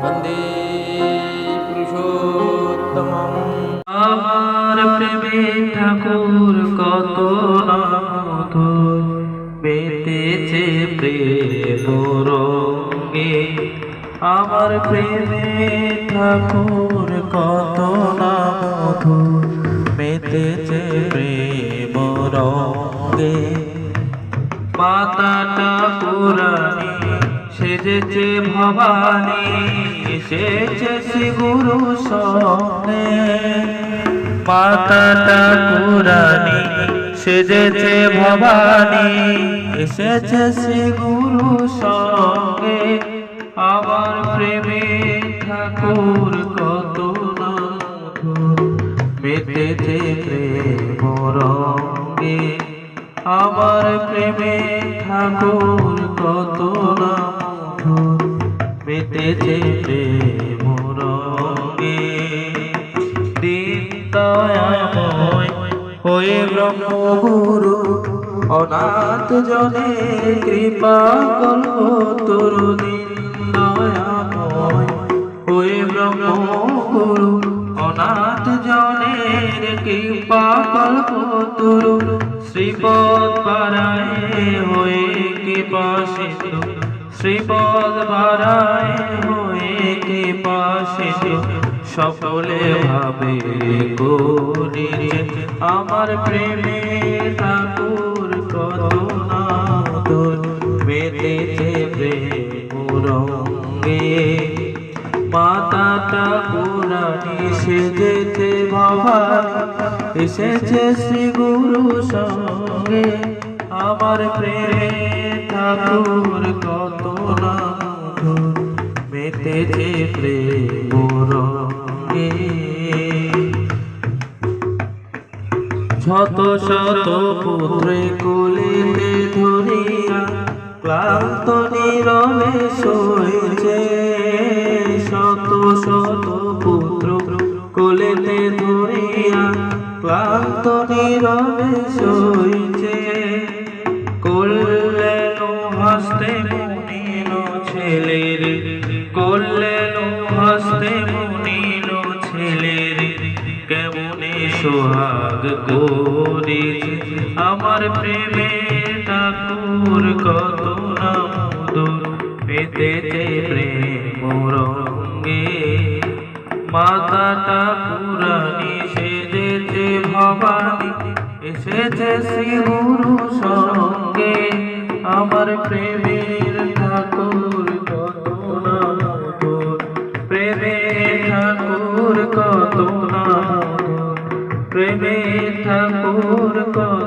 বন্দে পুরুষোত্তম আমার প্রেমে ঠাকুর কত আমোদ বেতেছে প্রেম রঙ্গে আমার প্রেমে ঠাকুর কত নামধ মেতেছে প্রেম রঙ্গে পাতাটা পুরা সেজেছে ভবানী এসেছে গুরু সঙ্গে। মাতাটা পুরানি সেজেছে ভবানী এসেছে শ্রী গুরু সঙ্গে। আমার প্রেমে ঠাকুর কত মেতেছে প্রেম আমার প্রেমে ঠাকুর কত মধুর মেতেছে প্রেম দিন দয়াময় হয়ে ব্রহ্মগুরু, অনাথ জনে কৃপা কল্প তরু দিন দয়াময় হয়ে ব্রহ্মগুরু, অনাথ জনের কৃপা কল্প তরু শ্রীপদ পারায় হয়ে কৃপা সিন্ধু। শ্রীপদ পারায় হয়ে সিন্ধু সকলে ভাবে করিছে আমার প্রেমে ঠাকুর কত না বেঁধেছে প্রেম রঙ্গে মাতাটা সেজেছে ভবানী এসেছে শ্রী গুরু সঙ্গে। আমার প্রেমে ঠাকুর কত না মেতেছে প্রেম রঙ্গে শত শত পুত্রে কোলেতে ধরিয়া ক্লান্ত নীরবে শোয়েছে শত শত পুত্র কোলেতে ধরিয়া ক্লান্ত নীরবে শোয়েছে হস্তে মুনিল ছেলের, করলেন হস্তে মুনিল ছেলের। কেমনে সোহাগ করেছে আমার প্রেমে ঠাকুর কত মধুর? পেতেছে প্রেম রঙ্গে মাতাটা পুরানি সেজেছে ভবানী। এসেছে শ্রী গুরু সঙ্গে। আমার প্রেমের ঠাকুর কত না মধুর। ঠাকুর কত না প্রেমে ঠাকুর কত